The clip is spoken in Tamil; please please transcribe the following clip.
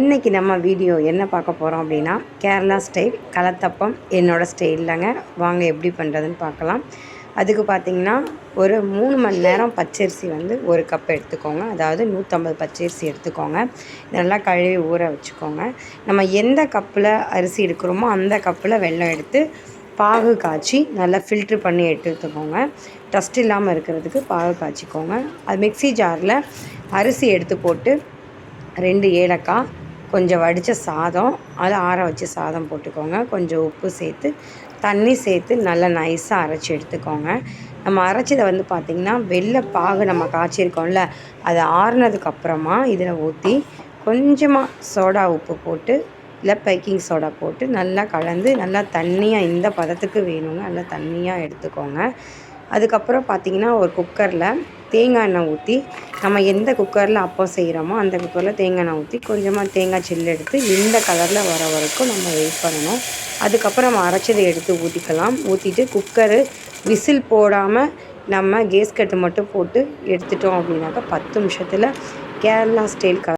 இன்றைக்கி நம்ம வீடியோ என்ன பார்க்க போகிறோம் அப்படின்னா கேரளா ஸ்டைல் கலத்தப்பம் என்னோடய ஸ்டைலில்ங்க வாங்க எப்படி பண்ணுறதுன்னு பார்க்கலாம். அதுக்கு பார்த்திங்கன்னா ஒரு மூணு மணி நேரம் பச்சரிசி வந்து ஒரு கப் எடுத்துக்கோங்க. அதாவது நூற்றம்பது பச்சரிசி எடுத்துக்கோங்க. நல்லா கழுவி ஊற வச்சுக்கோங்க. நம்ம எந்த கப்பில் அரிசி எடுக்கிறோமோ அந்த கப்பில் வெள்ளம் எடுத்து பாகு காய்ச்சி நல்லா ஃபில்ட்ரு பண்ணி எடுத்துக்கோங்க. டஸ்ட் இல்லாமல் இருக்கிறதுக்கு பாகு காய்ச்சிக்கோங்க. அது மிக்ஸி ஜாரில் அரிசி எடுத்து போட்டு ரெண்டு ஏலக்காய் கொஞ்சம் வடித்த சாதம் அதை ஆற வச்சு சாதம் போட்டுக்கோங்க. கொஞ்சம் உப்பு சேர்த்து தண்ணி சேர்த்து நல்லா நைஸாக அரைச்சி எடுத்துக்கோங்க. நம்ம அரைச்சதை வந்து பார்த்திங்கன்னா வெள்ளை பாகு நம்ம காய்ச்சிருக்கோம்ல அது ஆறுனதுக்கப்புறமா இதில் ஊற்றி கொஞ்சமாக சோடா உப்பு போட்டு இல்லை பேக்கிங் சோடா போட்டு நல்லா கலந்து நல்லா தண்ணியாக இந்த பதத்துக்கு வேணுங்க நல்லா தண்ணியாக எடுத்துக்கோங்க. அதுக்கப்புறம் பார்த்திங்கன்னா ஒரு குக்கரில் தேங்காய் எண்ணெய் ஊற்றி நம்ம எந்த குக்கரில் அப்பம் செய்கிறோமோ அந்த குக்கரில் தேங்காய் எண்ணெய் ஊற்றி கொஞ்சமாக தேங்காய் சில்லு எடுத்து இந்த கலரில் வர வரைக்கும் நம்ம வெயிட் பண்ணணும். அதுக்கப்புறம் நம்ம அரைச்சதை எடுத்து ஊற்றிக்கலாம் ஊற்றிட்டு குக்கரு விசில் போடாமல் நம்ம கேஸ் கட்டு மட்டும் போட்டு எடுத்துட்டோம் அப்படின்னாக்கா பத்து நிமிஷத்தில் கேரளா ஸ்டைல் க